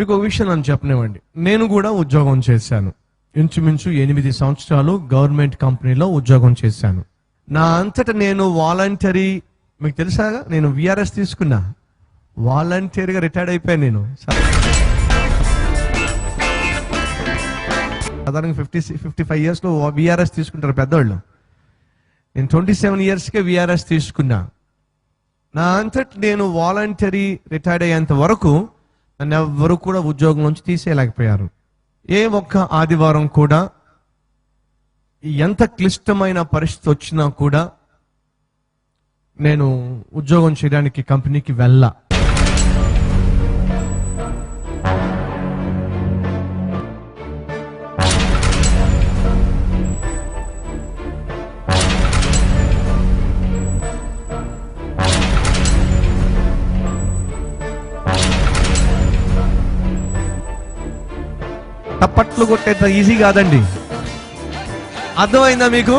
మీకు ఒక విషయం నన్ను చెప్పనివ్వండి. నేను కూడా ఉద్యోగం చేశాను. ఇంచుమించు ఎనిమిది సంవత్సరాలు గవర్నమెంట్ కంపెనీలో ఉద్యోగం చేశాను. నా అంతట నేను వాలంటరీ మీకు తెలుసాగా నేను విఆర్ఎస్ తీసుకున్నా. వాలంటీర్గా రిటైర్డ్ అయిపోయాను నేను. సాధారణంగా ఫిఫ్టీ ఫిఫ్టీ ఫైవ్ ఇయర్స్లో విఆర్ఎస్ తీసుకుంటారు పెద్దవాళ్ళు నేను ట్వంటీ సెవెన్ ఇయర్స్కే విఆర్ఎస్ తీసుకున్నా. నా అంతటి నేను వాలంటరీ రిటైర్డ్ అయ్యేంత వరకు నన్ను ఎవ్వరు కూడా ఉద్యోగం నుంచి తీసేయలేకపోయారు. ఏ ఒక్క ఆదివారం కూడా ఎంత క్లిష్టమైన పరిస్థితి వచ్చినా కూడా నేను ఉద్యోగం చేయడానికి కంపెనీకి వెళ్ళా. తప్పట్లు కొట్టేంత ఈజీ కాదండి. అర్థమైందా మీకు?